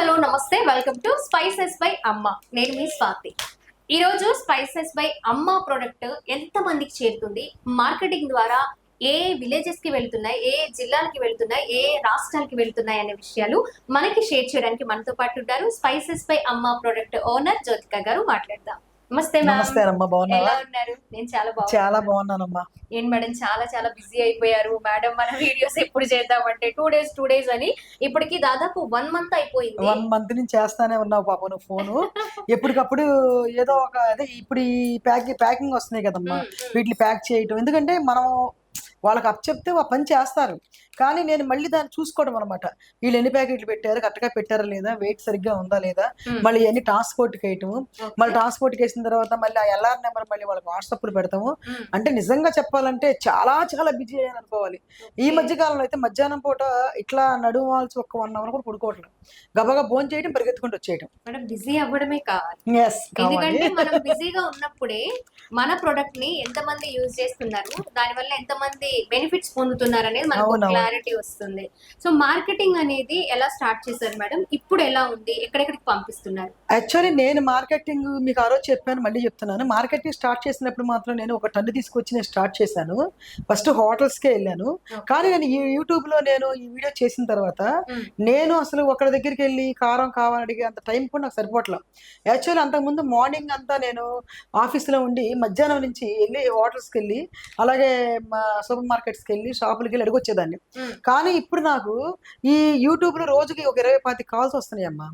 Hello నమస్తే. Welcome to spices by అమ్మ నేను మీ స్వాతి. ఈ రోజు స్పైసెస్ బై అమ్మ ప్రోడక్ట్ ఎంత మందికి చేరుతుంది? మార్కెటింగ్ ద్వారా ఏ విలేజెస్కి వెళ్తున్నాయి? ఏ జిల్లాలకి వెళ్తున్నాయి? ఏ రాష్ట్రాలకి వెళ్తున్నాయి అనే విషయాలు మనకి షేర్ చేయడానికి మనతో పాటు ఉంటారు spices by Amma product owner Jyothika garu. మాట్లాడదాం. నమస్తే నమస్తే అమ్మా ఎలా ఉన్నారు? నేను చాలా బాగున్నాను. చాలా బాగున్నానమ్మా. ఏం మేడం చాలా చాలా బిజీ అయిపోయారు. మేడం మన వీడియోస్ ఎప్పుడు చేద్దామంటే టూ డేస్ టూ డేస్ అని. ఇప్పటికి దాదాపు వన్ మంత్ అయిపోయింది. వన్ మంత్ నుంచి చేస్తానే ఉన్నావు పాప నువ్వు ఫోను. ఎప్పటికప్పుడు ఏదో ఒక అదే ఇప్పుడు ఈ ప్యాకింగ్ ప్యాకింగ్ వస్తున్నాయి కదమ్మా. మ్మ్, మ్మ్. వీటిని ప్యాక్ చేయటం. ఎందుకంటే మనం వాళ్ళకి అప్ చెప్తే ఆ పని చేస్తారు. కానీ నేను మళ్ళీ దాన్ని చూసుకోవడం అనమాట వీళ్ళు ఎన్ని ప్యాకెట్లు పెట్టారు? కరెక్ట్గా పెట్టారా లేదా? వెయిట్ సరిగ్గా ఉందా లేదా. మళ్ళీ ఎన్ని ట్రాన్స్పోర్ట్కి వేయటము. మళ్ళీ ట్రాన్స్పోర్ట్కి వేసిన తర్వాత మళ్ళీ ఆ ఎల్ఆర్ నెంబర్ మళ్ళీ వాళ్ళకి వాట్సాప్లు పెడతాము. అంటే నిజంగా చెప్పాలంటే చాలా చాలా బిజీ అయ్యాను అనుకోవాలి. ఈ. మధ్య కాలంలో అయితే మధ్యాహ్నం పూట ఇట్లా నడువాల్సి ఒక వన్ అవర్ కూడా పడుకోవట్లేదు. గబగబా భోజనం చేయడం పరిగెత్తుకుంటూ వచ్చేయడం మేడం బిజీ అవ్వడమే కావాలి. ఎస్ ఎందుకంటే మనం బిజీగా ఉన్నప్పుడే మన ప్రొడక్ట్ని ఎంత మంది యూజ్ చేస్తున్నారు? దాని వల్ల ఎంత మంది బెనిఫిట్స్ పొందుతున్నారు అనేది మనకు. క్లారిటీ వస్తుంది. సో మార్కెటింగ్ అనేది ఎలా స్టార్ట్ చేశారు మేడం? ఇప్పుడు ఎలా ఉంది? ఎక్కడెక్కడికి పంపిస్తున్నారు? యాక్చువల్లీ నేను మార్కెటింగ్ మీకు ఆ రోజు చెప్పాను మళ్ళీ చెప్తున్నాను. మార్కెటింగ్ స్టార్ట్ చేసినప్పుడు మాత్రం నేను ఒక టన్ను తీసుకొచ్చి నేను స్టార్ట్ చేశాను. ఫస్ట్ హోటల్స్కే వెళ్ళాను. కానీ నేను ఈ యూట్యూబ్లో నేను ఈ వీడియో చేసిన తర్వాత. నేను అసలు ఒకరి దగ్గరికి వెళ్ళి కారం కావాలని అడిగే అంత టైం కూడా నాకు సరిపోవట్లేదు యాక్చువల్లీ అంతకుముందు మార్నింగ్ అంతా నేను ఆఫీస్లో ఉండి మధ్యాహ్నం నుంచి వెళ్ళి హోటల్స్కి వెళ్ళి అలాగే మా సూపర్ మార్కెట్స్కి వెళ్ళి షాపులకి వెళ్ళి అడిగొచ్చేదాన్ని. కానీ ఇప్పుడు నాకు ఈ యూట్యూబ్లో రోజుకి ఒక ఇరవై పాతి కాల్స్ వస్తున్నాయి అమ్మా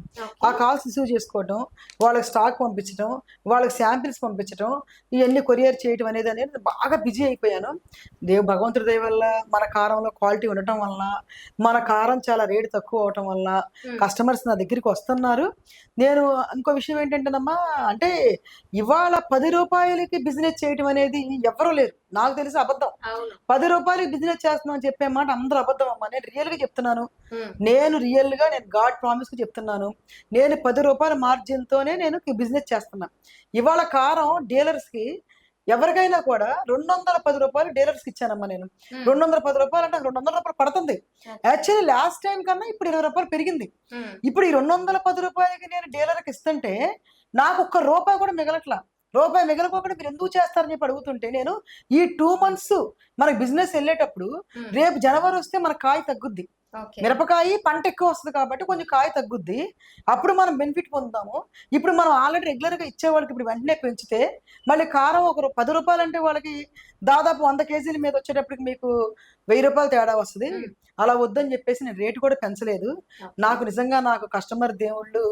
ఆ కాల్స్ రిసీవ్ చేసుకోవడం వాళ్ళకి స్టాక్ పంపించడం వాళ్ళకి శాంపిల్స్ పంపించడం ఇవన్నీ కొరియర్ చేయడం అనేది అనేది బాగా బిజీ అయిపోయాను. దేవు భగవంతుడి దయ వల్ల మన కారంలో క్వాలిటీ ఉండటం వల్ల మన కారం చాలా రేటు తక్కువ అవటం వల్ల. కస్టమర్స్ నా దగ్గరికి వస్తున్నారు. నేను ఇంకో విషయం ఏంటంటేనమ్మా అంటే ఇవాళ పది రూపాయలకి బిజినెస్ చేయడం అనేది ఎవరూ లేరు. నాకు తెలిసి అబద్ధం. పది రూపాయలకి బిజినెస్ చేస్తున్నాం అని చెప్పే మాట అందరూ అబద్ధం అమ్మా. నేను రియల్గా చెప్తున్నాను. మ్మ్. నేను రియల్గా నేను గాడ్ ప్రామిస్కి చెప్తున్నాను. నేను పది రూపాయల మార్జిన్తోనే నేను బిజినెస్ చేస్తున్నా. ఇవాళ కారం డీలర్స్కి ఎవరికైనా కూడా రెండు వందల పది రూపాయలు డీలర్స్కి ఇచ్చానమ్మా నేను. రెండు వందల పది రూపాయలు అంటే రెండు వందల రూపాయలు పడుతుంది. యాక్చువల్లీ లాస్ట్ టైం కన్నా ఇప్పుడు ఇరవై రూపాయలు పెరిగింది. ఇప్పుడు ఈ రెండు వందల పది రూపాయలకి నేను డీలర్కి ఇస్తుంటే నాకు ఒక్క రూపాయి కూడా మిగలట్లా. రూపాయి మిగలకోకుండా మీరు ఎందుకు చేస్తారని చెప్పి అడుగుతుంటే నేను ఈ టూ మంత్స్ మనకి బిజినెస్ వెళ్ళేటప్పుడు. రేపు జనవరి వస్తే మన కాయ తగ్గుద్ది మిరపకాయ పంట ఎక్కువ వస్తుంది కాబట్టి కొంచెం కాయ తగ్గుద్ది. అప్పుడు మనం బెనిఫిట్ పొందుతాము. ఇప్పుడు మనం ఆల్రెడీ రెగ్యులర్గా ఇచ్చే వాళ్ళకి ఇప్పుడు వెంటనే పెంచితే మళ్ళీ కారం ఒక పది రూపాయలు అంటే వాళ్ళకి దాదాపు వంద కేజీల మీద వచ్చేటప్పటికి మీకు వెయ్యి రూపాయలు తేడా వస్తుంది. అలా వద్దని చెప్పేసి నేను రేటు కూడా పెంచలేదు. నాకు నిజంగా నాకు కస్టమర్ దేవుళ్ళు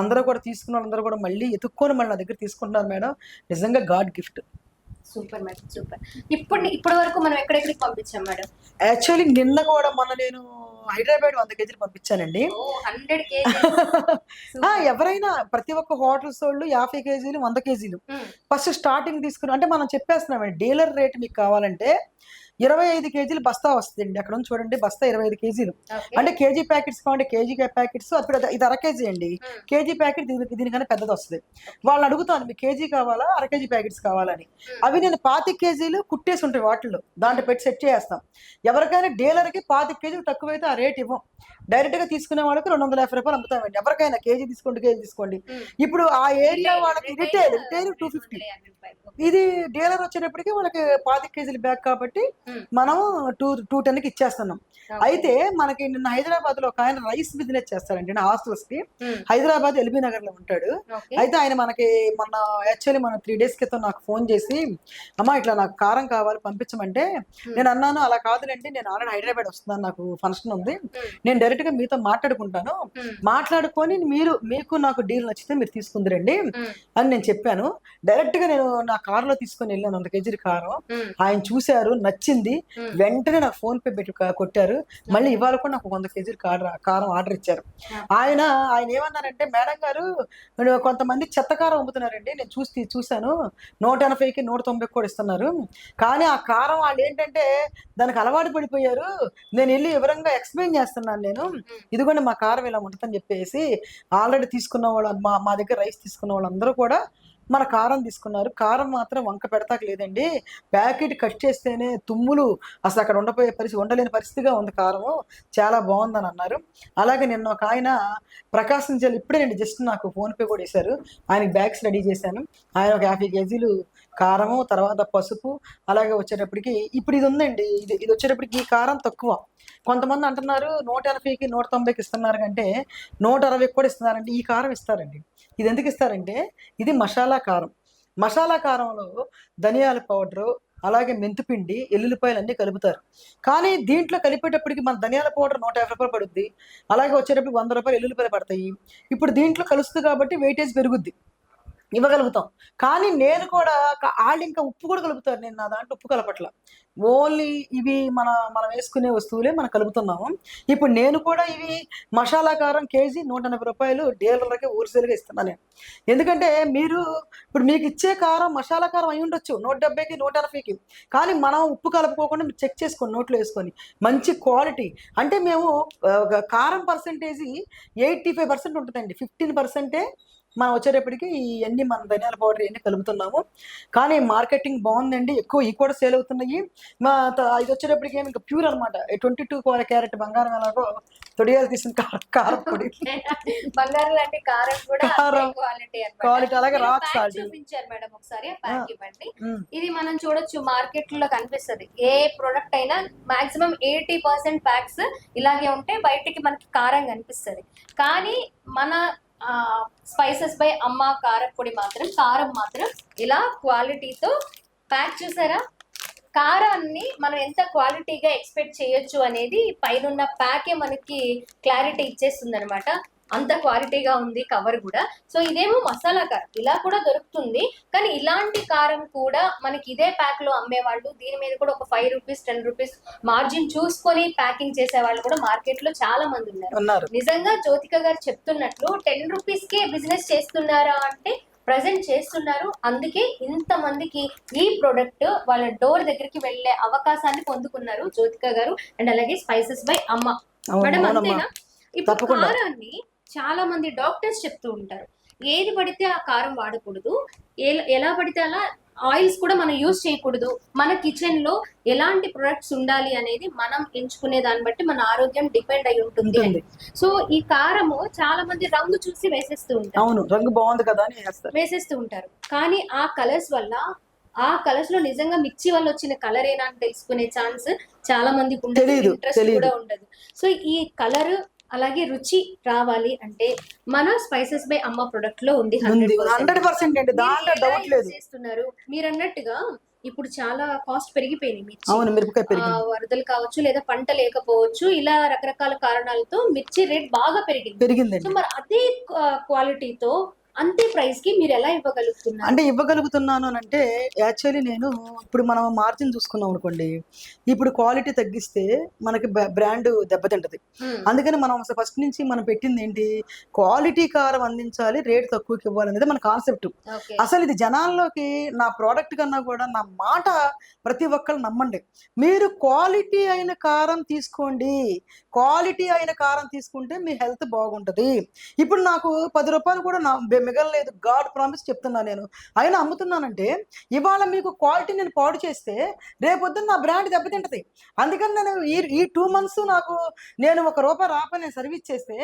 అందరూ కూడా తీసుకున్న వాళ్ళందరూ కూడా మళ్ళీ ఎత్తుక్కొని మళ్ళీ నా దగ్గర తీసుకుంటున్నారు మేడం. నిజంగా God gift. Super madam super. ఇప్పుడు ఇప్పటి వరకు మనం ఎక్కడెక్కడికి పంపించాం మేడం? యాక్చువల్లీ నిన్న కూడా మొన్న నేను హైదరాబాద్ వంద కేజీలు పంపించానండి. ఎవరైనా ప్రతి ఒక్క హోటల్స్ వాళ్ళు యాభై కేజీలు వంద కేజీలు. కేజీ ఫస్ట్ స్టార్టింగ్ తీసుకుని అంటే మనం చెప్పేస్తున్నామండి డీలర్ రేట్ మీకు కావాలంటే ఇరవై ఐదు కేజీలు బస్తా వస్తుందండి. అక్కడ నుంచి చూడండి బస్తా ఇరవై ఐదు కేజీలు. అంటే కేజీ ప్యాకెట్స్ కావాలంటే కేజీ ప్యాకెట్స్ అప్పుడు ఇది అర కేజీ అండి. కేజీ ప్యాకెట్ దీనికి దీనికన్నా పెద్దది వస్తుంది. వాళ్ళని అడుగుతాను మీకు కేజీ కావాలా? అర కేజీ ప్యాకెట్స్ కావాలని. అవి నేను పాతి కేజీలు కుట్టేసి ఉంటాయి వాటిల్లో. దాంట్లో పెట్టి సెట్ చేస్తాం ఎవరికైనా డీలర్కి పాతి కేజీలు తక్కువైతే ఆ రేట్ ఇవ్వం. డైరెక్ట్గా తీసుకునే వాళ్ళకి రెండు వందల యాభై రూపాయలు అమ్ముతామండి ఎవరికైనా కేజీ తీసుకోండి కేజీ తీసుకోండి. ఇప్పుడు ఆ ఏరియా వాళ్ళకి రిటైల్ రిటైల్ టూ ఫిఫ్టీ. ఇది డీలర్ వచ్చేటప్పటికి వాళ్ళకి పాతి కేజీల బ్యాగ్ కాబట్టి. మనం టూ టూ టెన్కి ఇచ్చేస్తున్నాం. అయితే మనకి నిన్న హైదరాబాద్లో ఒక ఆయన రైస్ బిజినెస్ చేస్తాడండి హాస్టల్స్కి హైదరాబాద్ ఎల్బీ నగర్లో ఉంటాడు అయితే ఆయన మనకి మొన్న యాక్చువల్లీ మన త్రీ డేస్ క్రితం నాకు ఫోన్ చేసి అమ్మా ఇట్లా నాకు కారం కావాలి పంపించమంటే నేను అన్నాను అలా కాదులేండి నేను ఆల్రెడీ హైదరాబాద్ వస్తున్నాను నాకు ఫంక్షన్ ఉంది. నేను డైరెక్ట్గా మీతో మాట్లాడుకుంటాను. మాట్లాడుకొని మీరు మీకు నాకు డీల్ నచ్చితే మీరు తీసుకుందిరండి అని నేను చెప్పాను. డైరెక్ట్గా నేను నా కారులో తీసుకొని వెళ్ళాను వంద కేజీల కారం. ఆయన చూశారు నచ్చింది. వెంటనే నాకు ఫోన్ పే పెట్టి కొట్టారు. మళ్ళీ ఇవాళ కూడా నాకు వంద కేజీలు కారం కారం ఆర్డర్ ఇచ్చారు. ఆయన ఆయన ఏమన్నారంటే మేడం గారు కొంతమంది చెత్త కారం అమ్ముతున్నారండి. నేను చూసి చూశాను. నూట ఎనభైకి నూట తొంభై కూడా ఇస్తున్నారు. కానీ ఆ కారం వాళ్ళు ఏంటంటే దానికి అలవాటు పడిపోయారు. నేను వెళ్ళి వివరంగా ఎక్స్ప్లెయిన్ చేస్తున్నాను నేను. ఇదిగోండి మా కారం ఇలా ఉంటుందని చెప్పేసి ఆల్రెడీ తీసుకున్న వాళ్ళు మా మా దగ్గర రైస్ తీసుకున్న వాళ్ళందరూ కూడా మన కారం తీసుకున్నారు. కారం మాత్రం వంక పెడతాక లేదండి. ప్యాకెట్ కట్ చేస్తేనే తుమ్ములు అసలు అక్కడ ఉండపోయే పరిస్థితి ఉండలేని పరిస్థితిగా ఉంది కారము. చాలా బాగుందని అన్నారు. అలాగే నిన్న ఒక ఆయన ప్రకాశం జిల్లా ఇప్పుడే నేను జస్ట్ నాకు ఫోన్పే కూడా వేశారు ఆయనకి బ్యాగ్స్ రెడీ చేశాను. ఆయన ఒక యాభై కేజీలు కారము తర్వాత పసుపు అలాగే వచ్చేటప్పటికి ఇప్పుడు ఇది ఉందండి. ఇది ఇది వచ్చేటప్పటికి ఈ కారం తక్కువ. కొంతమంది అంటున్నారు నూట ఎనభైకి నూట తొంభైకి ఇస్తున్నారు అంటే నూట అరవైకి కూడా ఇస్తున్నారంటే ఈ కారం ఇస్తారండి. ఇది ఎందుకు ఇస్తారంటే ఇది మసాలా కారం. మసాలా కారంలో ధనియాల పౌడరు అలాగే మెంతిపిండి ఎల్లుల్లిపాయలు అన్నీ కలుపుతారు. కానీ దీంట్లో కలిపేటప్పటికి మన ధనియాల పౌడర్ నూట యాభై రూపాయలు పడుద్ది. అలాగే వచ్చేటప్పుడు వంద రూపాయలు ఎల్లుల్లిపాయలు పడతాయి. ఇప్పుడు దీంట్లో కలుస్తుంది కాబట్టి వెయిటేజ్ పెరుగుద్ది. ఇవ్వగలుగుతాం. కానీ నేను కూడా వాళ్ళు ఇంకా ఉప్పు కూడా కలుపుతారు. నేను నా దాంట్లో ఉప్పు కలపట్ల. ఓన్లీ ఇవి మన మనం వేసుకునే వస్తువులే మనం కలుపుతున్నాము. ఇప్పుడు నేను కూడా ఇవి మసాలా కారం కేజీ నూట ఎనభై రూపాయలు డీలర్లకే ఊరిసేలుగా ఇస్తున్నాను నేను. ఎందుకంటే మీరు ఇప్పుడు మీకు ఇచ్చే కారం మసాలా కారం అయి ఉండొచ్చు. నూట డెబ్బైకి నూట ఎనభైకి. కానీ మనం ఉప్పు కలుపుకోకుండా మీరు చెక్ చేసుకోండి నోట్లో వేసుకొని. మంచి క్వాలిటీ. అంటే మేము ఒక కారం పర్సంటేజీ ఎయిటీ ఫైవ్ పర్సెంట్ ఉంటుందండి. ఫిఫ్టీన్ పర్సెంటే మనం వచ్చేటప్పటికి ఇవన్నీ మన ధనియాల పౌడర్ ఇవన్నీ కలుపుతున్నాము. కానీ మార్కెటింగ్ బాగుందండి. ఎక్కువ ఈ కూడా సేల్ అవుతున్నాయి. మా ఇది వచ్చేటప్పటికి ఏమి ఇంకా ప్యూర్ అనమాట. ట్వంటీ టూ క్యారెట్ బంగారం ఎలాగో తొడియాలు తీసిన కారం పొడి. బంగారు లాంటి కారం కూడా. క్వాలిటీ అలాగే rock salt. చూపించారు మేడం ఒకసారి ఇవ్వండి. ఇది మనం చూడొచ్చు మార్కెట్లో కనిపిస్తది. ఏ ప్రొడక్ట్ అయినా మాక్సిమం ఎయిటీ పర్సెంట్ ప్యాక్స్ ఇలాగే ఉంటే బయటికి మనకి కారం కనిపిస్తది. కానీ మన స్పైసెస్ బై అమ్మ కారపొడి మాత్రం కారం మాత్రం ఇలా క్వాలిటీతో ప్యాక్ చూసారా కారాన్ని మనం ఎంత క్వాలిటీగా ఎక్స్పెక్ట్ చేయొచ్చు అనేది పైన ప్యాకే మనకి క్లారిటీ ఇచ్చేస్తుంది అనమాట అంత క్వాలిటీగా ఉంది కవర్ కూడా. సో ఇదేమో మసాలా కారం. ఇలా కూడా దొరుకుతుంది. కానీ ఇలాంటి కారం కూడా మనకి ఇదే ప్యాక్లో అమ్మేవాళ్ళు. దీని మీద కూడా ఒక five rupees ten rupees margin చూసుకొని ప్యాకింగ్ చేసే వాళ్ళు కూడా మార్కెట్లో చాలా మంది ఉన్నారు. నిజంగా జ్యోతిక గారు చెప్తున్నట్లు టెన్ రూపీస్ కే బిజినెస్ చేస్తున్నారా అంటే ప్రజెంట్ చేస్తున్నారు. అందుకే ఇంత మందికి ఈ ప్రొడక్ట్ వాళ్ళ డోర్ దగ్గరికి వెళ్ళే అవకాశాన్ని పొందుకున్నారు జ్యోతిక గారు. అండ్ అలాగే స్పైసెస్ బై అమ్మ. మేడం. అంతేనా? ఇప్పుడు. కారాన్ని చాలా మంది డాక్టర్స్ చెప్తూ ఉంటారు ఏది పడితే ఆ కారం వాడకూడదు ఎలా పడితే అలా ఆయిల్స్ కూడా మనం యూజ్ చేయకూడదు. మన కిచెన్లో ఎలాంటి ప్రొడక్ట్స్ ఉండాలి అనేది మనం ఎంచుకునే దాన్ని బట్టి మన ఆరోగ్యం డిపెండ్ అయి ఉంటుంది సో ఈ కారము చాలా మంది రంగు చూసి వేసేస్తూ ఉంటారు. అవును రంగు బాగుంది కదా వేసేస్తూ ఉంటారు. కానీ ఆ కలర్స్ వల్ల ఆ కలర్స్లో నిజంగా మిర్చి వల్ల వచ్చిన కలర్ ఏనా అని తెలుసుకునే ఛాన్స్ చాలా మందికి ఉండదు ఇంట్రెస్ట్. కూడా ఉండదు. సో ఈ కలర్ అలాగే రుచి రావాలి అంటే మన స్పైసెస్ బై అమ్మ ప్రొడక్ట్లో ఉంది ఉంది 100%. హండ్రెడ్ పర్సెంట్ అండి. దాంట్లో మీరు ఎలా డౌట్ లేదు. use చేస్తున్నారు మీరు అన్నట్టుగా ఇప్పుడు చాలా కాస్ట్ పెరిగిపోయింది మిర్చి. పెరిగింది. వరదలు కావచ్చు లేదా పంట లేకపోవచ్చు ఇలా రకరకాల కారణాలతో మిర్చి రేట్ బాగా పెరిగింది. సో పెరిగిందండి మరి అదే క్వాలిటీతో అంతే ప్రైస్కి మీరు ఎలా ఇవ్వగలుగుతున్నారు? అంటే ఇవ్వగలుగుతున్నాను అని అంటే యాక్చువల్లీ నేను ఇప్పుడు మనం మార్జిన్ చూసుకున్నాం అనుకోండి ఇప్పుడు క్వాలిటీ తగ్గిస్తే మనకి బ్రాండ్ దెబ్బతింటది. అందుకని మనం అసలు ఫస్ట్ నుంచి మనం పెట్టింది ఏంటి క్వాలిటీ కారం అందించాలి రేట్ తక్కువకి ఇవ్వాలనేది మన కాన్సెప్ట్ అసలు ఇది జనాల్లోకి నా ప్రోడక్ట్ కన్నా కూడా నా మాట ప్రతి ఒక్కరు నమ్మండి. మీరు క్వాలిటీ అయిన కారం తీసుకోండి. క్వాలిటీ అయిన కారం తీసుకుంటే మీ హెల్త్ బాగుంటుంది. ఇప్పుడు నాకు పది రూపాయలు కూడా నా మిగలలేదు గాడ్ ప్రామిస్ చెప్తున్నా నేను. అయినా అమ్ముతున్నానంటే ఇవాళ మీకు క్వాలిటీ నేను పాడు చేస్తే రేపొద్దున నా బ్రాండ్ దెబ్బతింటది. అందుకని నేను ఈ ఈ టూ మంత్స్ నాకు నేను ఒక రూపాయి రాపని నేను సర్వీస్ చేస్తే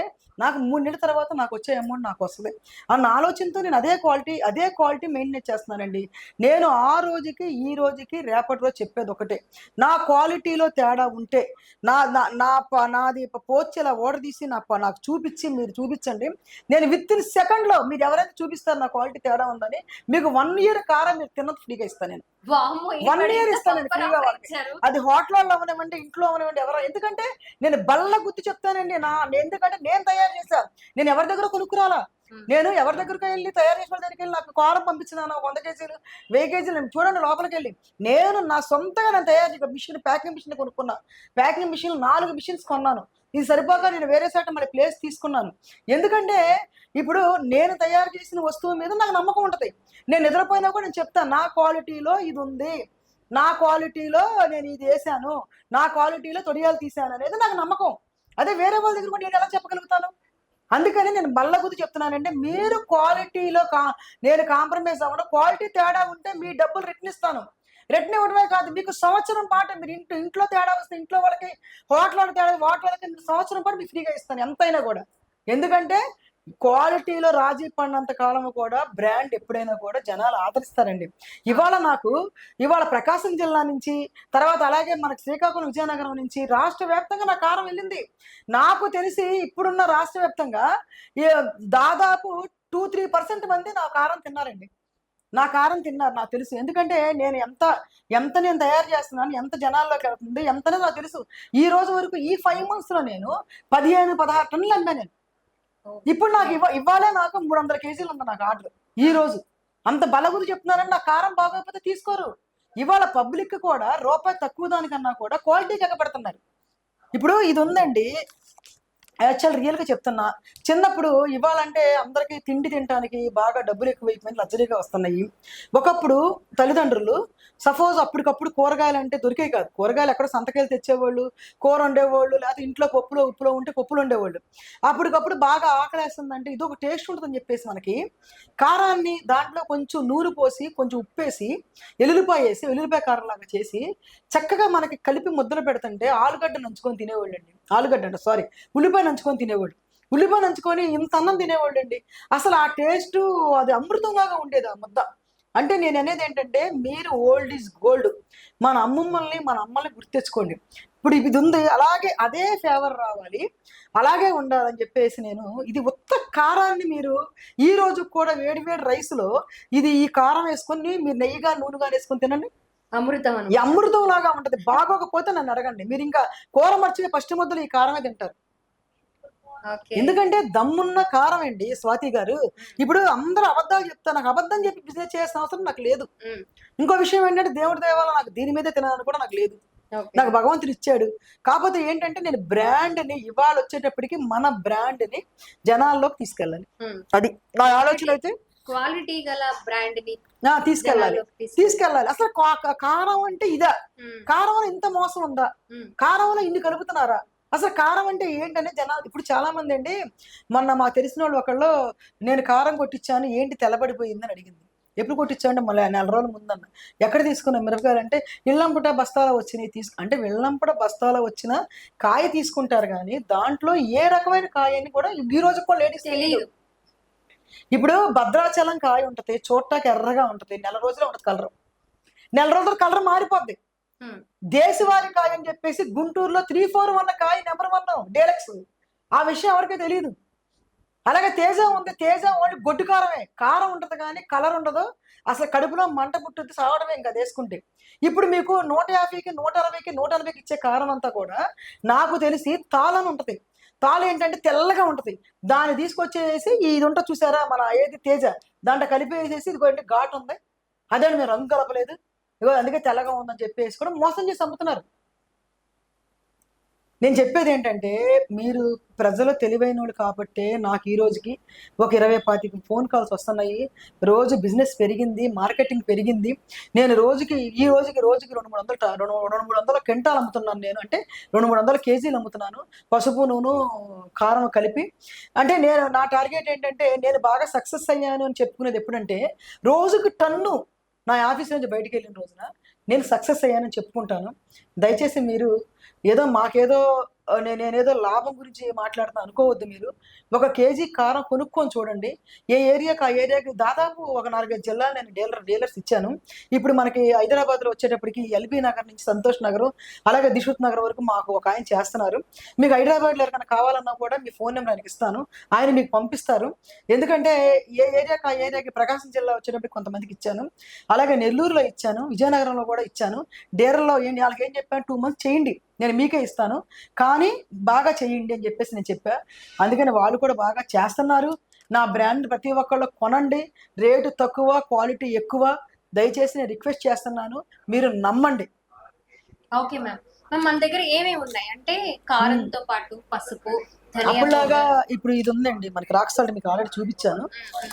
నాకు మూడు నెలల తర్వాత నాకు వచ్చే అమౌంట్ నాకు వస్తుంది. అన్న ఆలోచనతో నేను అదే క్వాలిటీ అదే క్వాలిటీ మెయింటైన్ చేస్తున్నానండి. నేను ఆ రోజుకి ఈ రోజుకి రేపటి రోజు చెప్పేది ఒకటే. నా క్వాలిటీలో తేడా ఉంటే నా నా నా నాది పోచి ఇలా ఓడర్ తీసి నా నాకు చూపించి మీరు చూపించండి. నేను విత్ ఇన్ సెకండ్లో మీరు ఎవరైతే చూపిస్తారు నా క్వాలిటీ తేడా ఉందని మీకు వన్ ఇయర్ కారం మీరు తిన్నది ఫ్రీగా ఇస్తాను నేను. year ఎంత ఇస్తానండి గొప్ప ఫ్రీగా వాళ్ళకి. అది హోటల్లో అవనివ్వండి ఇంట్లో అవనివ్వండి ఎవరో ఎందుకంటే నేను బల్ల గుర్తు చెప్తానండి నా ఎందుకంటే నేను తయారు చేశాను నేను ఎవరి దగ్గర కొనుక్కురాలా. నేను ఎవరి దగ్గరికి వెళ్ళి తయారు చేసిన దగ్గరికి వెళ్ళి నాకు కారం పంపించినాను ఒక వంద కేజీలు వెయ్యి కేజీలు నేను చూడండి లోపలికి వెళ్ళి. నేను నా సొంతగా నేను తయారు చేసిన మిషన్ ప్యాకింగ్ మిషన్ కొనుక్కున్నా. ప్యాకింగ్ మిషన్ నాలుగు మిషన్స్ కొన్నాను. ఇది సరిపోక నేను వేరే చోట మరి ప్లేస్ తీసుకున్నాను. ఎందుకంటే ఇప్పుడు నేను తయారు చేసిన వస్తువు మీద నాకు నమ్మకం ఉంటుంది. నేను నిద్రపోయినా కూడా నేను చెప్తాను నా క్వాలిటీలో ఇది ఉంది. నా క్వాలిటీలో నేను ఇది వేసాను. నా క్వాలిటీలో తొడియాలు తీసాను అనేది నాకు నమ్మకం. అదే వేరే వాళ్ళ దగ్గర కూడా నేను ఎలా చెప్పగలుగుతాను? అందుకని నేను మళ్ళా గుర్తు చెప్తున్నానంటే మీరు క్వాలిటీలో కా నేను కాంప్రమైజ్ అవ్వను. క్వాలిటీ తేడా ఉంటే మీ డబ్బులు రిటర్న్ ఇస్తాను. రిటర్న్ ఇవ్వడమే కాదు మీకు సంవత్సరం పాటు మీరు ఇంట్లో ఇంట్లో తేడా వస్తే ఇంట్లో వాళ్ళకి హోటల్ తేడా హోటల్ వాళ్ళకి సంవత్సరం పాటు మీకు ఫ్రీగా ఇస్తాను ఎంతైనా కూడా. ఎందుకంటే క్వాలిటీలో రాజీ పడినంత కాలం కూడా బ్రాండ్ ఎప్పుడైనా కూడా జనాలు ఆదరిస్తారండి. ఇవాళ నాకు ఇవాళ ప్రకాశం జిల్లా నుంచి తర్వాత అలాగే మనకు శ్రీకాకుళం విజయనగరం నుంచి రాష్ట్ర వ్యాప్తంగా నా కారం వెళ్ళింది. నాకు తెలిసి ఇప్పుడున్న రాష్ట్ర వ్యాప్తంగా దాదాపు టూ త్రీ పర్సెంట్ మంది నా కారం తిన్నారండి. నా కారం తిన్నారు నాకు తెలుసు. ఎందుకంటే నేను ఎంత ఎంత నేను తయారు చేస్తున్నాను ఎంత జనాల్లోకి వెళ్తుంది ఎంతనే నాకు తెలుసు. ఈ రోజు వరకు ఈ ఫైవ్ మంత్స్లో నేను పదిహేను పదహారు టన్నులు అమ్మాను నేను. ఇప్పుడు నాకు ఇవ్వ ఇవ్వాలే నాకు మూడు వందల కేజీలు ఉంది నాకు ఆర్డర్. ఈ రోజు. అంత బలగురు చెప్తున్నారని నా కారం బాగోకపోతే తీసుకోరు. ఇవాళ పబ్లిక్ కూడా రూపాయి తక్కువ దానికన్నా కూడా క్వాలిటీకి ఎగబడుతున్నారు ఇప్పుడు ఇది ఉందండి యాక్చువల్ రియల్గా చెప్తున్నా చిన్నప్పుడు ఇవ్వాలంటే అందరికీ తిండి తినడానికి బాగా డబ్బులు ఎక్కువైపోయింది లగ్జరీగా వస్తున్నాయి. ఒకప్పుడు తల్లిదండ్రులు సపోజ్ అప్పటికప్పుడు కూరగాయలు అంటే దొరికే కాదు. కూరగాయలు ఎక్కడ సంతకాయలు తెచ్చేవాళ్ళు కూర వండేవాళ్ళు లేకపోతే ఇంట్లో పప్పులో ఉప్పులో ఉంటే పప్పులు వండేవాళ్ళు. అప్పటికప్పుడు బాగా ఆకలేస్తుందంటే ఇది ఒక టేస్ట్ ఉంటుందని చెప్పేసి మనకి కారాన్ని దాంట్లో కొంచెం నూనె పోసి కొంచెం ఉప్పేసి ఎల్లుల్లిపాయ వేసి ఎల్లుల్లిపాయ కారం లాగా చేసి చక్కగా మనకి కలిపి ముద్దలు పెడుతుంటే ఆలుగడ్డ నంచుకొని తినేవాళ్ళు అండి ఆలుగడ్డ అంట సారీ ఉల్లిపాయ నంచుకొని తినేవాడు. ఉల్లిపాయ నంచుకొని ఇంత అన్నం తినేవాళ్ళు అండి అసలు ఆ టేస్ట్ అది అమృతంలాగా ఉండేది ఆ ముద్ద. అంటే నేను అనేది ఏంటంటే మీరు ఓల్డ్ ఈజ్ గోల్డ్ మన అమ్మమ్మల్ని మన అమ్మల్ని గుర్తెచ్చుకోండి. ఇప్పుడు ఇది ఉంది అలాగే అదే ఫేవర్ రావాలి. అలాగే ఉండాలని చెప్పేసి నేను ఇది ఉత్త కారాన్ని మీరు ఈ రోజు కూడా వేడి వేడి రైస్లో ఇది ఈ కారం వేసుకొని మీరు నెయ్యిగా నూనెగా వేసుకొని తినండి. అమృతం ఈ అమృతం లాగా ఉంటది. బాగోకపోతే నన్ను అడగండి. మీరు ఇంకా కూర మర్చిపోయి ఫస్ట్ ముద్దలు ఈ కారమే తింటారు. ఎందుకంటే దమ్మున్న కారం అండి స్వాతి గారు. ఇప్పుడు అందరూ అబద్ధాలు చెప్తారు నాకు అబద్ధం చెప్పి బిజినెస్ చేసిన అవసరం నాకు లేదు. ఇంకో విషయం ఏంటంటే దేవుడి దేవాల నాకు దీని మీదే తినాలని కూడా నాకు లేదు. నాకు భగవంతుడు ఇచ్చాడు. కాకపోతే ఏంటంటే నేను బ్రాండ్ని ఇవాళ వచ్చేటప్పటికి మన బ్రాండ్ని జనాల్లోకి తీసుకెళ్ళాలి. అది నా ఆలోచన అయితే క్వాలిటీ గల బ్రాండ్ని తీసుకెళ్ళాలి. తీసుకెళ్ళాలి. అసలు కారం అంటే ఇదా. కారంలో ఇంత మోసం ఉందా. కారంలో ఇన్ని కలుపుతున్నారా? అసలు కారం అంటే ఏంటనే జనాలు ఇప్పుడు చాలా మంది అండి మొన్న మాకు తెలిసిన వాళ్ళు ఒకళ్ళు నేను కారం కొట్టించాను ఏంటి తెల్లబడిపోయిందని అడిగింది. ఎప్పుడు కొట్టించామంటే మళ్ళీ నెల రోజుల ముందన్న ఎక్కడ తీసుకున్నాం మిరపకాయలు? అంటే ఇళ్ళంపుట బస్తాలో వచ్చినాయి తీసు అంటే వెళ్ళంపుట బస్తాలో వచ్చిన కాయ తీసుకుంటారు కానీ దాంట్లో ఏ రకమైన కాయని కూడా ఈ రోజు కూడా లేడీస్ తెలియదు. ఇప్పుడు భద్రాచలం కాయ ఉంటది చూడటానికి ఎర్రగా ఉంటది నెల రోజులే ఉంటది కలర్. నెల రోజుల కలర్ మారిపోద్ది. ఉమ్. దేశవాళి కాయ అని చెప్పేసి గుంటూరులో త్రీ ఫోర్ వన్ కాయ నెంబర్ వన్ డేలక్స్. ఆ విషయం ఎవరికీ తెలియదు అలాగే తేజ ఉంది తేజ ఓన్లీ గొడ్డు కారమే. కారం ఉంటది కానీ కలర్ ఉండదు. అసలు కడుపులో మంట పుట్టుద్ది సావడమే ఇంకా వేసుకుంటే. ఇప్పుడు మీకు నూట యాభైకి నూట అరవైకి నూట ఎనభైకి ఇచ్చే కారం అంతా కూడా నాకు తెలిసి తాళని ఉంటది. తాళ ఏంటంటే తెల్లగా ఉంటది. దాన్ని తీసుకొచ్చేసి ఇది ఉంట చూసారా? మన ఏది తేజ? దాంట్లో కలిపేసేసి ఇది ఇదిగోండి ఘాటు ఉంది. అదే మీరు రంగు కలపలేదు? ఇగో అందుకే తెల్లగా ఉందని చెప్పేసి కూడా మోసం చేసి అమ్ముతున్నారు. నేను చెప్పేది ఏంటంటే మీరు ప్రజలు తెలివైన వాళ్ళు కాబట్టే నాకు ఈ రోజుకి ఒక ఇరవై పాతిక ఫోన్ కాల్స్ వస్తున్నాయి. రోజు బిజినెస్ పెరిగింది మార్కెటింగ్ పెరిగింది. నేను రోజుకి ఈ రోజుకి రోజుకి రెండు మూడు వందల రెండు రెండు మూడు వందల క్వింటాలు అమ్ముతున్నాను నేను. అంటే రెండు మూడు వందల కేజీలు అమ్ముతున్నాను. పసుపు నూనె కారం కలిపి. అంటే నేను నా టార్గెట్ ఏంటంటే నేను బాగా సక్సెస్ అయ్యాను అని చెప్పుకునేది ఎప్పుడంటే రోజుకి టన్ను నా ఆఫీస్ నుంచి బయటికి వెళ్ళిన రోజున నేను సక్సెస్ అయ్యానని చెప్పుకుంటాను. దయచేసి మీరు ఏదో మాకేదో నేనేదో లాభం గురించి మాట్లాడుతున్నా అనుకోవద్దు మీరు. ఒక కేజీ కారం కొనుక్కొని చూడండి. ఏ ఏరియాకి ఆ ఏరియాకి దాదాపు ఒక నాలుగైదు జిల్లాలు నేను డీలర్ డీలర్స్ ఇచ్చాను. ఇప్పుడు మనకి హైదరాబాద్లో వచ్చేటప్పటికి ఎల్బీ నగర్ నుంచి సంతోష్ నగర్ అలాగే దిశుత్ నగర్ వరకు మాకు ఒక ఆయన చేస్తున్నారు. మీకు హైదరాబాద్లో ఎవరికైనా కావాలన్నా కూడా మీ ఫోన్ నెంబర్ ఆయనకి ఇస్తాను. ఆయన మీకు పంపిస్తారు. ఎందుకంటే ఏ ఏరియాకి ఆ ఏరియాకి ప్రకాశం జిల్లా వచ్చేటప్పటికి కొంతమందికి ఇచ్చాను. అలాగే నెల్లూరులో ఇచ్చాను విజయనగరంలో కూడా ఇచ్చాను. డేరల్లో ఏం వాళ్ళకి ఏం చెప్పాను టూ మంత్స్ చేయండి. నేను మీకే ఇస్తాను. కానీ బాగా చేయండి అని చెప్పేసి నేను చెప్పా. అందుకని వాళ్ళు కూడా బాగా చేస్తున్నారు. నా బ్రాండ్ ప్రతి ఒక్కళ్ళు కొనండి. రేటు తక్కువ క్వాలిటీ ఎక్కువ. దయచేసి నేను రిక్వెస్ట్ చేస్తున్నాను. మీరు నమ్మండి. Okay ma'am. మన దగ్గర ఏమేమి ఉన్నాయి? అంటే కారంతో పాటు పసుపు అప్పుడులాగా ఇప్పుడు ఇది ఉందండి మనకి రాక్ సాల్ట్ మీకు ఆల్రెడీ చూపించాను.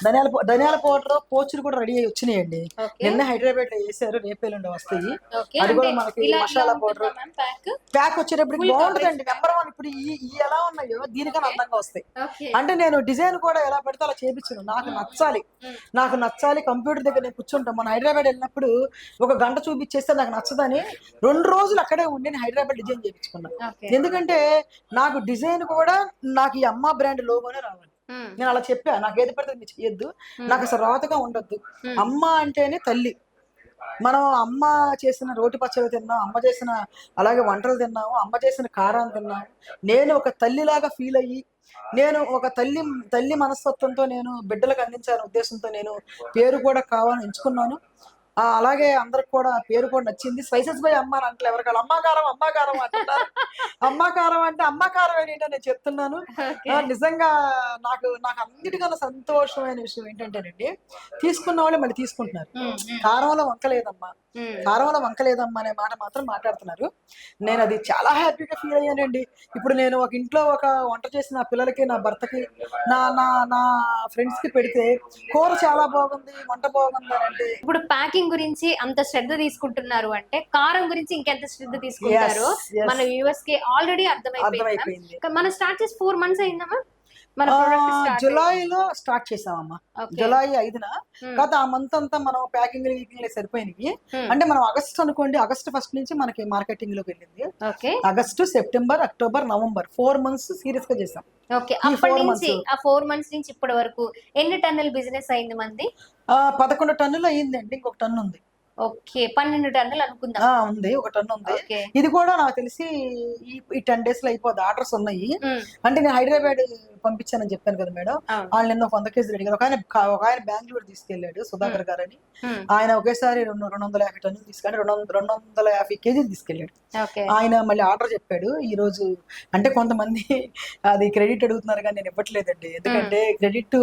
ధనియాల ధనియాల పౌడర్ పోచులు కూడా రెడీ అయ్యి వచ్చినాయండి. నిన్న హైదరాబాద్లో వేసారు రేపేలుండి వస్తాయి. అది కూడా మనకి మసాలా పౌడర్. ప్యాక్ వచ్చేటప్పటికి Full బాగుంటుందండి. నెంబర్ వన్ ఇప్పుడు ఈ ఎలా ఉన్నాయో దీనికన్నా అందంగా వస్తాయి. అంటే నేను డిజైన్ కూడా ఎలా పెడితే అలా చేపించను. నాకు నచ్చాలి. నాకు నచ్చాలి కంప్యూటర్ దగ్గర నేను కూర్చుంటాను. మన హైదరాబాద్ వెళ్ళినప్పుడు ఒక గంట చూపించేస్తే నాకు నచ్చదని రెండు రోజులు అక్కడే ఉండి నేను హైదరాబాద్ డిజైన్ చేయించుకున్నాను. ఎందుకంటే నాకు డిజైన్ కూడా నాకు ఈ అమ్మ బ్రాండ్ లోగోనే రావాలి. నేను అలా చెప్పా నాకు ఏది పడితే మీరు చెయ్యొద్దు. నాకు అసలు రాతగా ఉండొద్దు. మ్మ్. అమ్మ అంటేనే తల్లి. మనం అమ్మ చేసిన రోటి పచ్చడి తిన్నాం అమ్మ చేసిన అలాగే వంటలు తిన్నాము అమ్మ చేసిన కారం తిన్నాము. నేను ఒక తల్లిలాగా ఫీల్ అయ్యి నేను ఒక తల్లి తల్లి మనస్తత్వంతో నేను బిడ్డలకు అందించాలనే ఉద్దేశంతో నేను పేరు కూడా కావాలని ఎంచుకున్నాను. అలాగే అందరికి కూడా పేరు కూడా నచ్చింది. స్పైసెస్ బై అమ్మ అని అంటే ఎవరికాలు అమ్మాకారం అమ్మాకారం అంటున్నారు. అమ్మాకారం అంటే అమ్మాకారం ఏంటో నేను చెప్తున్నాను. నిజంగా నాకు నాకు అన్నిటికన్నా సంతోషమైన విషయం ఏంటంటేనండి తీసుకున్న వాళ్ళు మళ్ళీ తీసుకుంటున్నారు. కారంలో వంకలేదమ్మా. మ్మ్. కారంలో వంకలేదమ్మా అనే మాట మాత్రం మాట్లాడుతున్నారు. నేను అది చాలా హ్యాపీగా ఫీల్ అయ్యానండి. ఇప్పుడు నేను ఒక ఇంట్లో ఒక వంట చేసి నా పిల్లలకి నా భర్తకి నా నా నా ఫ్రెండ్స్కి పెడితే కూర చాలా బాగుంది వంట బాగుంది అని అంటే ఇప్పుడు ప్యాకింగ్ గురించి అంత శ్రద్ధ తీసుకుంటున్నారు అంటే కారం గురించి ఇంకెంత శ్రద్ధ తీసుకుంటారు. మన వ్యూవర్స్కి ఆల్రెడీ అర్థమైపోయింది అర్థమైపోయింది. మనం స్టార్ట్ చేసి ఫోర్ మంత్స్ అయిందమ్మా మన స్టార్ట్ జులైలో స్టార్ట్ చేసామమ్మా. జులై ఐదున. కాదు ఆ మంత్ అంతా మనం ప్యాకింగ్ సరిపోయినాయి. అంటే మనం ఆగస్ట్ అనుకోండి ఆగస్ట్ ఫస్ట్ నుంచి మనకి మార్కెటింగ్లోకి వెళ్ళింది. August September October November four months సీరియస్గా చేసాం. ఓకే. అప్పటి నుంచి. ఆ ఫోర్ మంత్స్ నుంచి ఇప్పటి వరకు ఎన్ని టన్నుల బిజినెస్ అయింది మంది? పదకొండు టన్నులు అయ్యిందండి ఇంకొక టన్ను ఉంది. ఓకే. పన్నెండు టన్నులు అనుకుందాం. ఆ ఉంది. ఒక టన్ను ఉంది. ఇది కూడా నాకు తెలిసి ఈ టెన్ డేస్లో అయిపోద్ది. ఆర్డర్స్ ఉన్నాయి. అంటే నేను హైదరాబాద్ పంపించానని చెప్పాను కదా మేడం. వాళ్ళు నిన్న వంద కేజీలు అడిగారు. ఒక ఆయన ఒక ఆయన బెంగళూరు తీసుకెళ్ళాడు సుధాకర్ గారు అని ఆయన ఒకేసారి రెండు రెండు వందల యాభై టన్నులు తీసుకెళ్ళి రెండు వందల రెండు వందల యాభై కేజీలు తీసుకెళ్ళాడు. ఓకే. ఆయన మళ్ళీ ఆర్డర్ చెప్పాడు. ఈ రోజు అంటే కొంతమంది అది క్రెడిట్ అడుగుతున్నారు కానీ నేను ఇవ్వట్లేదండి. ఎందుకంటే క్రెడిట్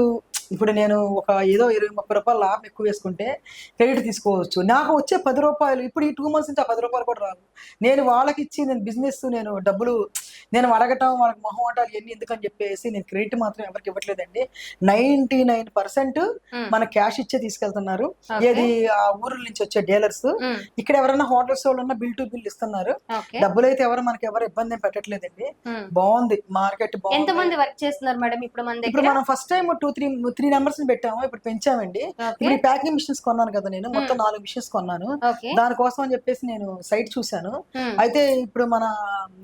ఇప్పుడు నేను ఒక ఏదో ఇరవై ముప్పై రూపాయలు లాభం ఎక్కువ వేసుకుంటే క్రెడిట్ తీసుకోవచ్చు. నాకు వచ్చే పది రూపాయలు ఇప్పుడు ఈ టూ మంత్స్ నుంచి ఆ పది రూపాయలు కూడా రావు నేను వాళ్ళకి ఇచ్చి నేను బిజినెస్ నేను డబ్బులు నేను అడగటం వాళ్ళకి మొహం ఆటాలు ఎన్ని ఎందుకని చెప్పేసి నేను క్రెడిట్ మాత్రం ఎవరికి ఇవ్వట్లేదండి. నైన్టీ నైన్ పర్సెంట్ మన క్యాష్ ఇచ్చే తీసుకెళ్తున్నారు. ఏది ఆ ఊర్ల నుంచి వచ్చే డీలర్స్ ఇక్కడ ఎవరైనా హోటల్స్ వాళ్ళు ఉన్న బిల్ టు బిల్ ఇస్తున్నారు. డబ్బులు అయితే ఎవరు మనకి ఎవరు ఇబ్బంది పెట్టట్లేదండి. బాగుంది. మార్కెట్ బాగుంది. మంది వర్క్ చేస్తున్నారు మేడం ఇప్పుడు మన ఇప్పుడు మనం first time two three three numbers పెట్టాము. ఇప్పుడు పెంచామండి. ఇప్పుడు ప్యాకింగ్ మిషన్స్ కొన్నాను కదా నేను. మొత్తం నాలుగు మిషన్స్ కొన్నాను. దానికోసం అని చెప్పేసి నేను సైట్ చూశాను. ఉమ్, అయితే ఇప్పుడు మన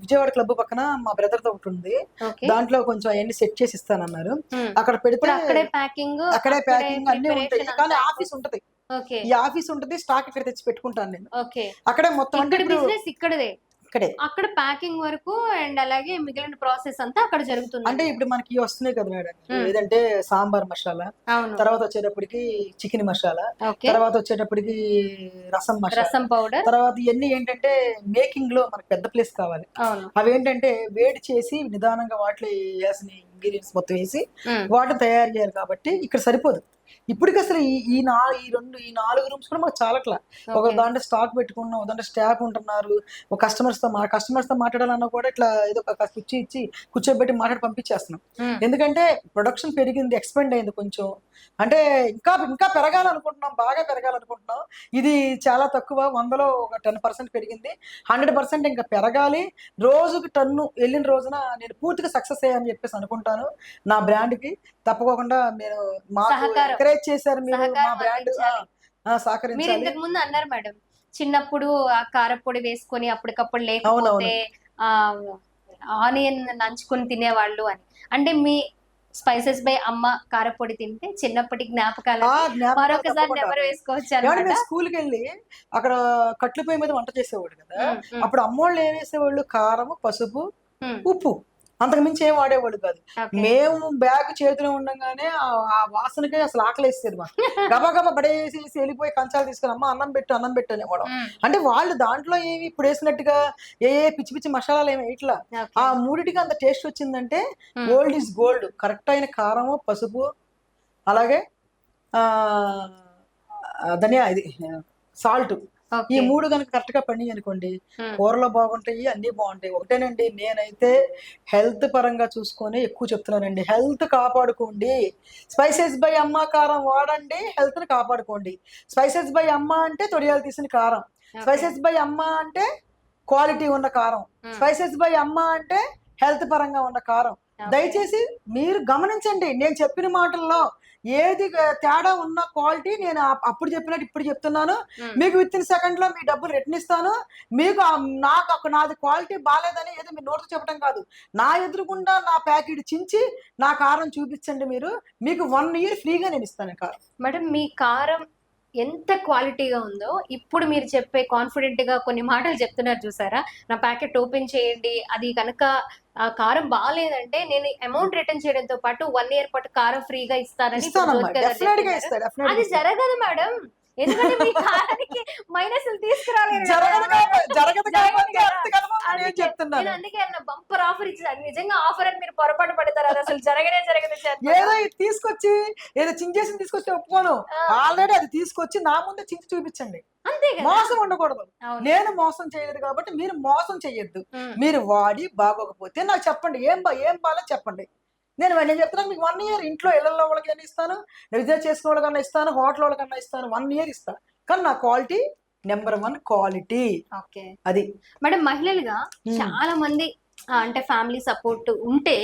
విజయవాడ క్లబ్ పక్కన మా బ్రదర్తో ఒకటి ఉంది. దాంట్లో కొంచెం అవన్నీ సెట్ చేసి ఇస్తానన్నారు. ఉమ్. అక్కడ పెడితే అక్కడే ప్యాకింగ్ అక్కడే ప్యాకింగ్ అన్ని ఉంటాయి. కానీ ఆఫీస్ ఉంటది. ఈ ఆఫీస్ ఉంటది స్టాక్ ఇక్కడ తెచ్చి పెట్టుకుంటాను నేను. అక్కడే మొత్తం అంటే బిజినెస్ ఇక్కడదే. ఇక్కడే అక్కడ ప్యాకింగ్ వరకు అండ్ అలాగే మిగిలిన ప్రాసెస్ అంతా అక్కడ జరుగుతుంది. అంటే ఇప్పుడు మనకి వస్తున్నాయి కదా మేడం. ఏదంటే సాంబార్ మసాలా తర్వాత వచ్చేటప్పటికి చికెన్ మసాలా తర్వాత వచ్చేటప్పటికి రసం మసాలా. రసం పౌడర్. తర్వాత ఇవన్నీ ఏంటంటే మేకింగ్లో మనకు పెద్ద ప్లేస్ కావాలి. అవి ఏంటంటే వేడి చేసి నిదానంగా వాటిలో వేసిన ఇంగ్రీడియంట్స్ మొత్తం వేసి వాటిని తయారు చేయాలి కాబట్టి ఇక్కడ సరిపోదు. ఇప్పటికి అసలు ఈ ఈ నా ఈ రెండు ఈ నాలుగు రూమ్స్ కూడా మాకు చాలట్లా. ఒక. దాంట్లో స్టాక్ పెట్టుకున్నాం దాంట్లో స్టాఫ్ ఉంటున్నారు ఒక కస్టమర్స్తో మా కస్టమర్స్తో మాట్లాడాలన్నా కూడా ఇట్లా ఏదో ఒక కుర్చీ ఇచ్చి కూర్చోబెట్టి మాట్లాడి పంపించేస్తున్నాం. ఎందుకంటే ప్రొడక్షన్ పెరిగింది ఎక్స్పెండ్ అయింది కొంచెం. అంటే ఇంకా ఇంకా పెరగాలనుకుంటున్నాం బాగా పెరగాలనుకుంటున్నాం. ఇది చాలా తక్కువ వందలో ఒక టెన్ పర్సెంట్ పెరిగింది. హండ్రెడ్ పర్సెంట్ ఇంకా పెరగాలి. రోజుకి టన్ను వెళ్ళిన రోజున నేను పూర్తిగా సక్సెస్ అయ్యాని చెప్పేసి అనుకుంటాను నా బ్రాండ్కి తప్పకోకుండా మీరు మాకు. ఎంకరేజ్ చేశారు మీరు మా బ్రాండ్. మీరు ఇంతకు ముందు అన్నారు మేడం చిన్నప్పుడు ఆ కారపొడి వేసుకొని అప్పటికప్పుడు లేకపోతే ఆనియన్ నంచుకొని తినేవాళ్ళు అని. అంటే మీ స్పైసెస్ బై అమ్మ కారపొడి తింటే చిన్నప్పటి జ్ఞాపకాలు మరొకసారి. నెవరు వేసుకోవచ్చు స్కూల్కి వెళ్ళి అక్కడ కట్ల పొయ్యి మీద వంట చేసేవాడు కదా అప్పుడు అమ్మోళ్ళు ఏం వేసేవాళ్ళు కారం పసుపు ఉప్పు. అంతకు మించి ఏం వాడేవాళ్ళు కాదు. మేము బ్యాగ్ చేతిలో ఉండగానే ఆ- వాసనకే అసలు ఆకలేసేది మాకు. గబా గబా పడేసేసి వెళ్ళిపోయి కంచాలు తీసుకుని అమ్మ అన్నం పెట్టు అన్నం పెట్టు అనేవాడు అంటే వాళ్ళు దాంట్లో ఏమి ఇప్పుడు వేసినట్టుగా ఏ ఏ పిచ్చి పిచ్చి మసాలాలు ఏమి ఇట్లా. ఆ మూడిటికి అంత టేస్ట్ వచ్చిందంటే గోల్డ్ ఈజ్ గోల్డ్. కరెక్ట్ అయిన కారము పసుపు అలాగే ధనియా ఇది సాల్ట్. ఈ మూడు కనుక కరెక్ట్గా పండి అనుకోండి కూరలో బాగుంటాయి అన్ని బాగుంటాయి. ఒకటేనండి నేనైతే హెల్త్ పరంగా చూసుకొని ఎక్కువ చెప్తున్నానండి. హెల్త్ కాపాడుకోండి. స్పైసెస్ బై అమ్మ కారం వాడండి హెల్త్ని కాపాడుకోండి. స్పైసెస్ బై అమ్మ అంటే తొడియాలు తీసిన కారం. స్పైసెస్ బై అమ్మ అంటే క్వాలిటీ ఉన్న కారం. స్పైసెస్ బై అమ్మ అంటే హెల్త్ పరంగా ఉన్న కారం. దయచేసి మీరు గమనించండి నేను చెప్పిన మాటల్లో ఏది తేడా ఉన్న క్వాలిటీ నేను అప్- అప్పుడు చెప్పినట్టు ఇప్పుడు చెప్తున్నాను. మీకు విత్ ఇన్ సెకండ్లో మీ డబ్బులు రిటర్న్ ఇస్తాను. మీకు నాకు ఒక నాది క్వాలిటీ బాగాలేదని ఏదో మీరు నోటితో చెప్పడం కాదు. నా ఎదురుగుండా నా ప్యాకెట్ చించి నా కారం చూపించండి మీరు. మీకు వన్ ఇయర్ ఫ్రీగా నేను ఇస్తాను కారం. మేడం మీ కారం ఎంత క్వాలిటీగా ఉందో ఇప్పుడు మీరు చెప్పే కాన్ఫిడెంట్గా కొన్ని మాటలు చెప్తున్నారు చూసారా? నా ప్యాకెట్ ఓపెన్ చేయండి. అది కనుక ఆ కారం బాగాలేదంటే నేను అమౌంట్ రిటర్న్ చేయడంతో పాటు వన్ ఇయర్ పాటు కారం ఫ్రీగా ఇస్తానని అది. జరగదు మేడం. ఎందుకంటే మీ కారానికి మైనస్లు. అంతకన్నా నేను అందుకే- బంపర్ ఆఫర్ ఇచ్చాను నిజంగా ఆఫర్ అని మీరు పొరపాటు పడతారు. అది అసలు జరగనే జరగదు ఏదో తీసుకొచ్చి ఏదో చించేసి తీసుకొచ్చి ఒప్పుకోను. ఆల్రెడీ అది తీసుకొచ్చి నా ముందే చించి చూపించండి. మోసం ఉండకూడదు. నేను మోసం చేయలేదు కాబట్టి మీరు మోసం చేయొద్దు. మీరు వాడి బాగోకపోతే నాకు చెప్పండి. ఏం బా ఏం బాలో చెప్పండి. నేను నేను చెప్తున్నాను? మీకు వన్ ఇయర్ ఇంట్లో ఇళ్ళలో వాళ్ళకైనా ఇస్తాను బిజినెస్ చేసుకున్న వాళ్ళకన్నా ఇస్తాను హోటల్ వాళ్ళకన్నా ఇస్తాను వన్ ఇయర్ ఇస్తాను కానీ నా quality number one quality okay. అది. మేడం మహిళలుగా. చాలా మంది అంటే ఫ్యామిలీ సపోర్ట్ ఉంటే.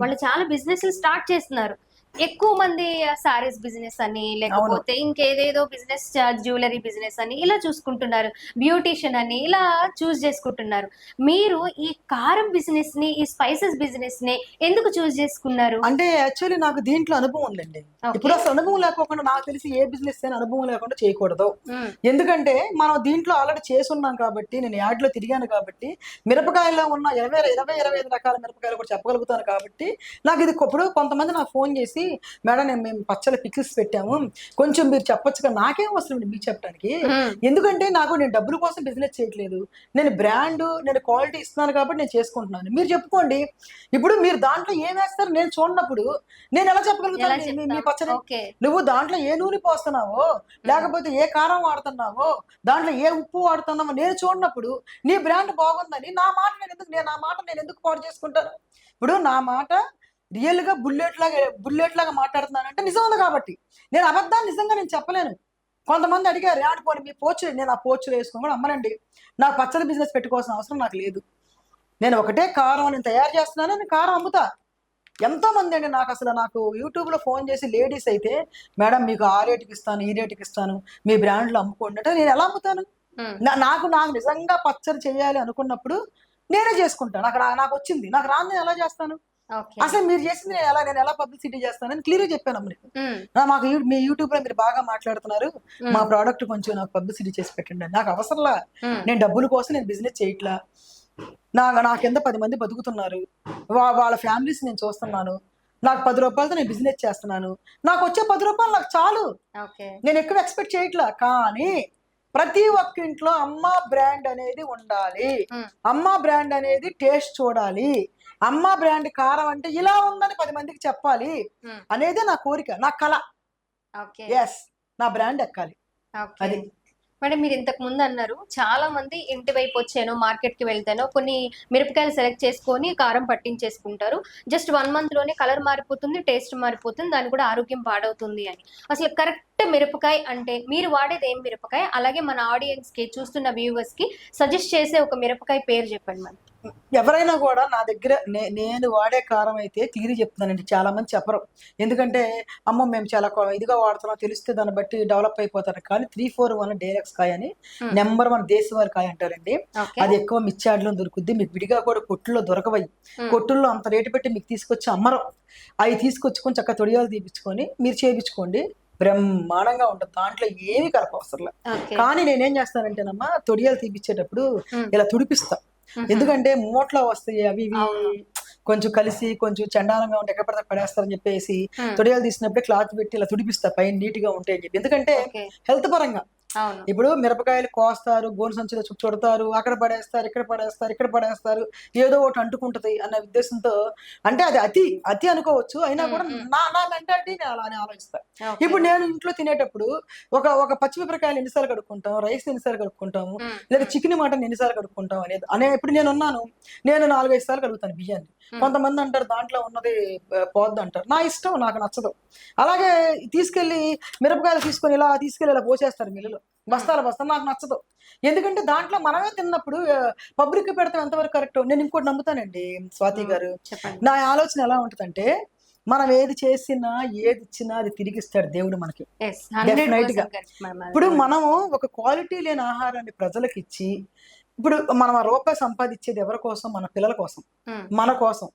వాళ్ళు చాలా బిజినెస్ స్టార్ట్ చేస్తున్నారు. ఎక్కువ మంది సారీస్ బిజినెస్ అని లేకపోతే ఇంకేదేదో బిజినెస్ జ్యువెలరీ బిజినెస్ అని ఇలా చూసుకుంటున్నారు. బ్యూటీషియన్ అని ఇలా చూస్ చేసుకుంటున్నారు. మీరు ఈ కారం బిజినెస్ని ఈ స్పైసెస్ బిజినెస్ని ఎందుకు చూస్ చేసుకున్నారు? అంటే యాక్చువల్లీ నాకు దీంట్లో అనుభవం ఉందండి. ఇప్పుడు అసలు అనుభవం లేకోకుండా నాకు తెలిసి ఏ బిజినెస్ అయినా అనుభవం లేకుండా చేయకూడదు. ఎందుకంటే మనం దీంట్లో ఆల్రెడీ చేసున్నాం కాబట్టి నేను యాడ్లో తిరిగాను కాబట్టి మిరపకాయలో ఉన్న ఇరవై ఇరవై ఇరవై ఐదు రకాల మిరపకాయలు కూడా చెప్పగలుగుతాను కాబట్టి నాకు ఇది ఇప్పుడు కొంతమంది నాకు ఫోన్ చేసి మేడం నేను మేము పచ్చల పిక్స్ పెట్టాము. కొంచెం మీరు చెప్పొచ్చుగా నాకేం వస్తుంది మీకు చెప్పడానికి? ఎందుకంటే నాకు నేను డబ్బుల కోసం బిజినెస్ చేయట్లేదు. నేను బ్రాండ్ నేను క్వాలిటీ ఇస్తున్నాను కాబట్టి నేను చేసుకుంటున్నాను. మీరు చెప్పుకోండి. ఇప్పుడు మీరు దాంట్లో ఏం వేస్తారు? నేను చూడనప్పుడు నేను ఎలా చెప్పగలుగుతాను? మీ-? పచ్చడి? నువ్వు దాంట్లో ఏ నూనె పోస్తున్నావో లేకపోతే ఏ కారం వాడుతున్నావో దాంట్లో ఏ ఉప్పు వాడుతున్నావో నేను చూడనప్పుడు నీ బ్రాండ్ బాగుందని నా మాట నేను ఎందుకు నేను నా మాట నేను ఎందుకు పాడు చేసుకుంటాను? ఇప్పుడు నా మాట రియల్గా బుల్లెట్ లాగా బుల్లెట్ లాగా మాట్లాడుతున్నానంటే నిజం ఉంది కాబట్టి. నేను అబద్ధాన్ని నిజంగా నేను చెప్పలేను. కొంతమంది అడిగారు పోనీ మీ పోచు నేను ఆ పోచులు వేసుకొని కూడా అమ్మనండి. నాకు పచ్చడి బిజినెస్ పెట్టుకోవాల్సిన అవసరం నాకు లేదు. నేను ఒకటే కారం నేను తయారు చేస్తున్నాను నేను కారం అమ్ముతా. ఎంతో మంది అండి నాకు అసలు నాకు యూట్యూబ్లో ఫోన్ చేసి లేడీస్ అయితే మేడం మీకు ఆ రేటుకి ఇస్తాను ఈ రేటుకి ఇస్తాను మీ బ్రాండ్లో అమ్ముకోండి అంటే నేను ఎలా అమ్ముతాను? నాకు నాకు నిజంగా పచ్చడి చేయాలి అనుకున్నప్పుడు నేనే చేసుకుంటాను. నాకు నాకు వచ్చింది. నాకు రాను నేను ఎలా చేస్తాను? అసలు మీరు చేసింది నేను ఎలా నేను ఎలా పబ్లిసిటీ చేస్తానని క్లియర్గా చెప్పాను అమ్మ నీకు. మాకు యూ- మీ యూట్యూబ్లో మీరు బాగా మాట్లాడుతున్నారు. మా ప్రోడక్ట్ కొంచెం నాకు పబ్లిసిటీ చేసి పెట్టండి. నాకు అవసరంలా. నేను డబ్బుల కోసం నేను బిజినెస్ చేయట్లా. నా నా కింద పది మంది బతుకుతున్నారు. వాళ్ళ ఫ్యామిలీస్ నేను చూస్తున్నాను. నాకు పది రూపాయలతో నేను బిజినెస్ చేస్తున్నాను. నాకు వచ్చే పది రూపాయలు నాకు చాలు. నేను ఎక్కువ ఎక్స్పెక్ట్ చేయట్లా. కానీ ప్రతి ఒక్క ఇంట్లో అమ్మ బ్రాండ్ అనేది ఉండాలి. అమ్మ బ్రాండ్ అనేది టేస్ట్ చూడాలి. అమ్మ బ్రాండ్ కారం అంటే ఇలా ఉందని పది మందికి చెప్పాలి అనేది నా కోరిక నా కళ. ఓకే. ఎస్ నా బ్రాండ్ ఎక్కాలి. అది. మేడం మీరు ఇంతకు ముందు అన్నారు చాలా మంది ఇంటి వైపు వచ్చానో మార్కెట్కి వెళ్తానో కొన్ని మిరపకాయలు సెలెక్ట్ చేసుకొని కారం పట్టించేసుకుంటారు. జస్ట్ వన్ మంత్లోనే కలర్ మారిపోతుంది టేస్ట్ మారిపోతుంది దాని కూడా ఆరోగ్యం పాడవుతుంది అని. అసలు కరెక్ట్ మిరపకాయ అంటే మీరు వాడేది ఏం మిరపకాయ? అలాగే మన ఆడియన్స్కి చూస్తున్న వ్యూవర్స్కి సజెస్ట్ చేసే ఒక మిరపకాయ పేరు చెప్పండి మేడం. ఎవరైనా కూడా నా దగ్గర నే- నేను వాడే కారం అయితే క్లియర్ చెప్తున్నానండి. చాలా మంది చెప్పరు. ఎందుకంటే అమ్మ మేము చాలా ఇదిగా వాడుతున్నాం తెలిస్తే దాన్ని బట్టి డెవలప్ అయిపోతారు. కానీ త్రీ ఫోర్ వన్ డైరెక్ట్స్ కాయ అని. నెంబర్ వన్ దేశవారి కాయ అంటారండి. అది ఎక్కువ మిర్చాడ్లో దొరుకుద్ది. మీకు విడిగా కూడా కొట్టుల్లో దొరకవయి Hmm. కొట్టుల్లో అంత రేటు పెట్టి మీకు తీసుకొచ్చి అమ్మరం. అవి తీసుకొచ్చుకొని చక్కగా తొడియాలు తీపించుకొని మీరు చేపించుకోండి. బ్రహ్మాండంగా ఉంటుంది. దాంట్లో ఏమి కలపవసరం కానీ నేనేం చేస్తానంటేనమ్మా తొడియాలు తీపిచ్చేటప్పుడు. ఇలా తుడిపిస్తా. ఎందుకంటే మూట్లో వస్తాయి అవి ఇవి. కొంచెం కలిసి కొంచెం చండాలంగా ఉంటే ఎక్కడ పడితే పడేస్తారని చెప్పేసి. తొడియాలు తీసినప్పుడే క్లాత్ పెట్టి ఇలా తుడిపిస్తా పైన నీట్గా ఉంటాయి అని చెప్పి ఎందుకంటే హెల్త్ పరంగా ఇప్పుడు మిరపకాయలు కోస్తారు గోను సంచులో చుట్టూ చుడతారు అక్కడ పడేస్తారు ఇక్కడ పడేస్తారు ఇక్కడ పడేస్తారు ఏదో ఒకటి అంటుకుంటది అన్న ఉద్దేశంతో అంటే అది అతి అతి అనుకోవచ్చు అయినా కూడా. నా నా మెంటాలిటీ నేను అలానే ఆలోచిస్తా ఓకే. ఇప్పుడు నేను ఇంట్లో తినేటప్పుడు ఒక ఒక పచ్చిమిరపకాయలు ఎన్నిసార్లు కడుక్కుంటాం రైస్ ఎన్నిసార్లు కడుక్కుంటాము. లేదా చికెన్ మటన్ ఎన్నిసార్లు కడుక్కుంటాం అనేది అనే ఇప్పుడు నేను ఉన్నాను నేను నాలుగైదు సార్లు కడుగుతాను బియ్యాన్ని. కొంతమంది అంటారు దాంట్లో ఉన్నది పోద్ది అంటారు నా ఇష్టం నాకు నచ్చదు అలాగే తీసుకెళ్ళి మిరపకాయలు తీసుకొని ఇలా తీసుకెళ్ళి ఇలా పోసేస్తారు మిల్లులో బస్తాలు బస్తా నాకు నచ్చదు. ఎందుకంటే దాంట్లో మనమే తిన్నప్పుడు పబ్లిక్ పెడతాం ఎంతవరకు కరెక్ట్? నేను ఇంకోటి నమ్ముతానండి స్వాతి గారు. నా ఆలోచన ఎలా ఉంటుందంటే మనం ఏది చేసినా ఏది ఇచ్చినా అది తిరిగిస్తాడు దేవుడు మనకి. Definite గా. ఇప్పుడు మనము ఒక క్వాలిటీ లేని ఆహారాన్ని ప్రజలకు ఇచ్చి ఇప్పుడు మనం ఆ రూపాయి సంపాదించేది ఎవరి కోసం? మన పిల్లల కోసం. మన కోసం.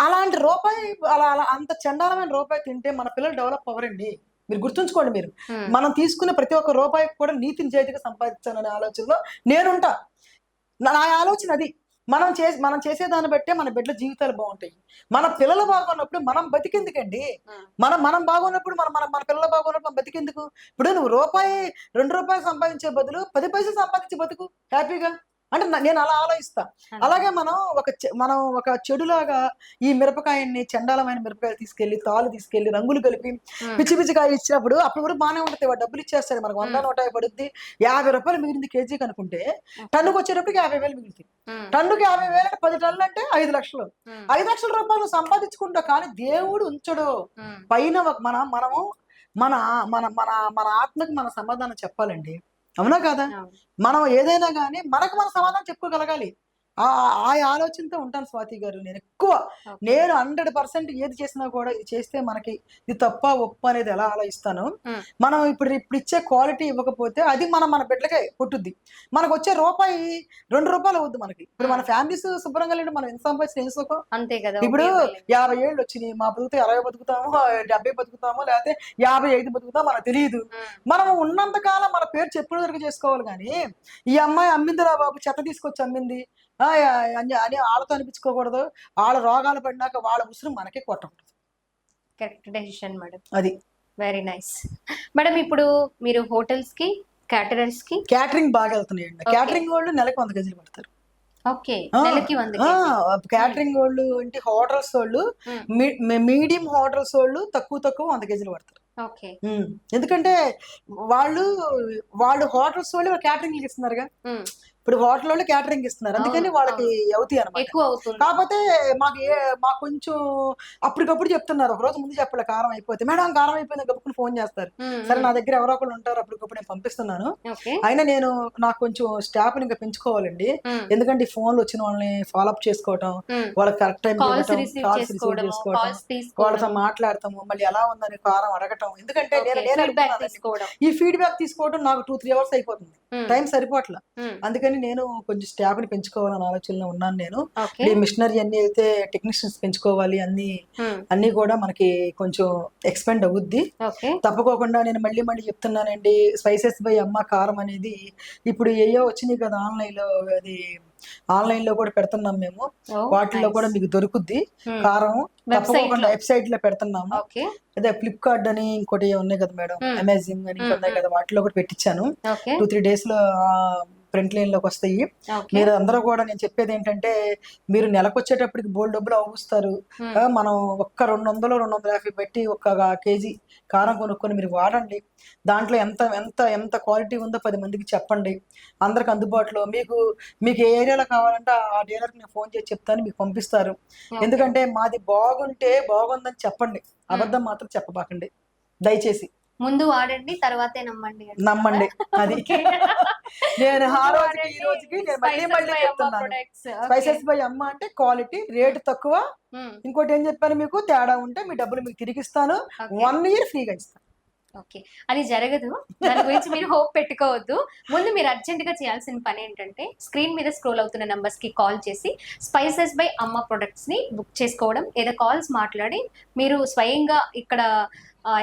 అలాంటి రూపాయి అలా అలా అంత చండాలమైన రూపాయి తింటే మన పిల్లలు డెవలప్ అవ్వరండి. మీరు గుర్తుంచుకోండి మీరు. మనం తీసుకునే ప్రతి ఒక్క రూపాయికి కూడా నీతి నిజాయితీగా సంపాదించాలనే ఆలోచనలో నేనుంటా. నా ఆలోచన అది. మనం చేసి మనం చేసే దాన్ని బట్టే మన బిడ్డల జీవితాలు బాగుంటాయి. మన పిల్లలు బాగున్నప్పుడు మనం బతికెందుకండి? మనం మనం బాగున్నప్పుడు మన మన మన పిల్లలు బాగున్నప్పుడు మనం బతికెందుకు? ఇప్పుడు నువ్వు రూపాయి రెండు రూపాయలు సంపాదించే బదులు పది పైసలు సంపాదించే బతుకు. హ్యాపీగా? అంటే నేను అలా ఆలోచిస్తా. అలాగే మనం ఒక మనం ఒక చెడులాగా ఈ మిరపకాయన్ని చండాలమైన మిరపకాయలు తీసుకెళ్ళి తాళ్ళు తీసుకెళ్ళి రంగులు కలిపి పిచ్చి పిచ్చికాయ ఇచ్చినప్పుడు అప్పుడు కూడా బాగానే ఉంటుంది. వాడు డబ్బులు ఇచ్చేస్తాడు. మనకు వంద. నూట యాభై పడుద్ది. యాభై రూపాయలు మిగిలింది కేజీకి అనుకుంటే టన్నుకు వచ్చేటప్పటికి యాభై వేలు మిగులుతాయి. టన్నుకి యాభై వేలు అంటే పది టన్నులు అంటే ఐదు లక్షలు. ఐదు లక్షల రూపాయలు సంపాదించుకుంటా కానీ దేవుడు ఉంచడు. పైన మన మనము మన మన మన మన ఆత్మకి మన సమాధానం చెప్పాలండి. అవునా కాదా? మనం ఏదైనా కానీ మనకు మన సమాధానం చెప్పుకోగలగాలి. ఆ ఆ ఆలోచనతో ఉంటాను స్వాతి గారు. నేను ఎక్కువ నేను హండ్రెడ్ పర్సెంట్ ఏది చేసినా కూడా ఇది చేస్తే మనకి ఇది తప్ప ఒప్ప అనేది ఎలా ఆలోచిస్తాను. మనం ఇప్పుడు ఇప్పుడు ఇచ్చే క్వాలిటీ ఇవ్వకపోతే అది మనం మన బిడ్డలకే పుట్టుద్ది. మనకు వచ్చే రూపాయి రెండు రూపాయలు అవుద్ది మనకి. ఇప్పుడు మన ఫ్యామిలీస్ శుభ్రంగా లేండి మనం ఎంత సంపాదించిన ఏం సుఖం? అంతే కదా ఇప్పుడు. యాభై ఏళ్ళు వచ్చినాయి. మా బతుకుతే అరవై బతుకుతాము డెబ్బై బతుకుతాము లేకపోతే యాభై ఐదు బతుకుతాం మనకు తెలియదు. మనం ఉన్నంత కాలం మన పేరు చెప్పుడు వరకు చేసుకోవాలి కానీ ఈ అమ్మాయి అమ్మిందిరా బాబు చెత్త తీసుకొచ్చి అమ్మింది. అని అని వాళ్ళతో అనిపించుకోకూడదు. వాళ్ళ రోగాలు పడినాక వాళ్ళ ఉసురు మనకే కొట్టకూడదు. కరెక్ట్ డెసిషన్ మేడం అది. వెరీ నైస్ మేడం ఇప్పుడు మీరు హోటల్స్కి క్యాటరర్స్కి క్యాటరింగ్ బాగా వెళ్తున్నాయండి. క్యాటరింగ్ వాళ్ళు నెలకు వంద కేజీలు పడతారు. క్యాటరింగ్ వాళ్ళు ఏంటి హోటల్స్ వాళ్ళు మీ- మీడియం హోటల్స్ వాళ్ళు తక్కువ తక్కువ వంద కేజీలు పడతారు. ఉమ్. ఎందుకంటే వాళ్ళు వాళ్ళు హోటల్స్ వాళ్ళు క్యాటరింగ్ ఇస్తున్నారుగా. ఉమ్, ఇప్పుడు హోటల్ వాళ్ళు క్యాటరింగ్ ఇస్తున్నారు. అందుకని వాళ్ళకి అవుతాయి అనమాట కాకపోతే మాకు ఏ మాకు కొంచెం అప్పటికప్పుడు చెప్తున్నారు. ఒక రోజు ముందు చెప్పలే కారం అయిపోతే. మేడం కారం అయిపోయింది గబుకుని ఫోన్ చేస్తారు. సరే నా దగ్గర ఎవరో ఒకళ్ళు ఉంటారు అప్పటికప్పుడు నేను పంపిస్తున్నాను. అయినా నేను నాకు కొంచెం స్టాఫ్ ఇంకా పెంచుకోవాలండి. ఎందుకంటే ఈ ఫోన్లు వచ్చిన వాళ్ళని ఫాలోఅప్ చేసుకోవటం ఉమ్. వాళ్ళకి correct time calls receive calls వాళ్ళతో మాట్లాడతాము మళ్ళీ ఎలా ఉందని కారం అడగటం. ఎందుకంటే నేను ఈ ఫీడ్బ్యాక్ తీసుకోవడం నాకు టూ త్రీ అవర్స్ అయిపోతుంది. టైం సరిపోట్ల ఉమ్, అందుకని నేను కొంచెం స్టాఫ్ని పెంచుకోవాలని ఆలోచనలో ఉన్నాను నేను. మిషనరీ అన్ని అయితే టెక్నీషియన్స్ పెంచుకోవాలి అన్ని అన్ని కూడా మనకి కొంచెం ఎక్స్పెండ్ అవుద్ది. తప్పకోకుండా నేను మళ్ళీ మళ్ళీ చెప్తున్నానండి స్పైసెస్ బై అమ్మ కారం అనేది ఇప్పుడు ఏయో వచ్చినాయి కదా ఆన్లైన్లో అది ఆన్లైన్లో కూడా పెడుతున్నాం మేము. ఓ, వాటిలో nice. కూడా మీకు దొరుకుద్ది. కారం తప్పకుండా. వెబ్సైట్లో పెడుతున్నాము. అదే ఫ్లిప్కార్ట్ అని ఇంకోటి ఉన్నాయి కదా మేడం. అమెజాన్ అని ఉన్నాయి కదా వాటిలో కూడా పెట్టించాను టూ త్రీ డేస్లో ప్రింట్ లైన్లోకి వస్తాయి. మీరు అందరూ కూడా నేను చెప్పేది ఏంటంటే మీరు నెలకు వచ్చేటప్పటికి బోల్ డబ్బులు అవుస్తారు. మనం ఒక్క రెండు వందలు రెండు వందల యాభై పెట్టి ఒక కేజీ కారం కొనుక్కొని మీరు వాడండి. దాంట్లో ఎంత ఎంత ఎంత క్వాలిటీ ఉందో పది మందికి చెప్పండి. అందరికి అందుబాటులో మీకు మీకు ఏ ఏరియాలో కావాలంటే ఆ డీలర్కి నేను ఫోన్ చేసి చెప్తాను మీకు పంపిస్తారు. ఎందుకంటే మాది బాగుంటే బాగుందని చెప్పండి. అబద్ధం మాత్రం చెప్పబాకండి. దయచేసి. ముందు వాడండి తర్వాతే నమ్మండి? నమ్మండి. అది. నేను ఆ రోజుకి ఈ రోజుకి నేను మళ్ళీ మళ్ళీ చెప్తున్నాను. స్పైసెస్ బై అమ్మ అంటే క్వాలిటీ రేట్ తక్కువ. ఉమ్, ఇంకోటి ఏం చెప్పాను మీకు? తేడా ఉంటే మీ డబ్బులు మీకు తిరిగి ఇస్తాను. ఓకే. వన్ ఇయర్ ఫ్రీగా ఇస్తాను. ఓకే. అది జరగదు. దాని గురించి మీరు హోప్ పెట్టుకోవద్దు. ముందు మీరు అర్జెంట్గా చేయాల్సిన పని ఏంటంటే స్క్రీన్ మీద స్క్రోల్ అవుతున్న నంబర్స్కి కాల్ చేసి స్పైసెస్ బై అమ్మ ప్రొడక్ట్స్ని బుక్ చేసుకోవడం. లేదా కాల్స్ మాట్లాడి మీరు స్వయంగా ఇక్కడ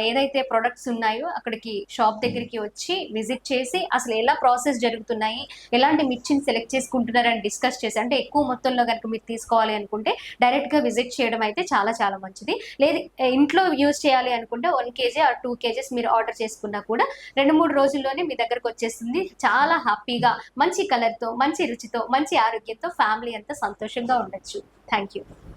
ఏదైతే ప్రొడక్ట్స్ ఉన్నాయో అక్కడికి షాప్ దగ్గరికి వచ్చి విజిట్ చేసి అసలు ఎలా ప్రాసెస్ జరుగుతున్నాయి ఎలాంటి మిర్చిని సెలెక్ట్ చేసుకుంటున్నారని డిస్కస్ చేసి అంటే ఎక్కువ మొత్తంలో కనుక మీరు తీసుకోవాలి అనుకుంటే డైరెక్ట్గా విజిట్ చేయడం అయితే చాలా చాలా మంచిది. లేదు ఇంట్లో యూజ్ చేయాలి అనుకుంటే వన్ కేజీ ఆ టూ కేజెస్ మీరు ఆర్డర్ చేసుకున్నా కూడా రెండు మూడు రోజుల్లోనే మీ దగ్గరకు వచ్చేస్తుంది చాలా హ్యాపీగా మంచి కలర్తో మంచి రుచితో మంచి ఆరోగ్యంతో ఫ్యామిలీ అంతా సంతోషంగా ఉండొచ్చు. Thank you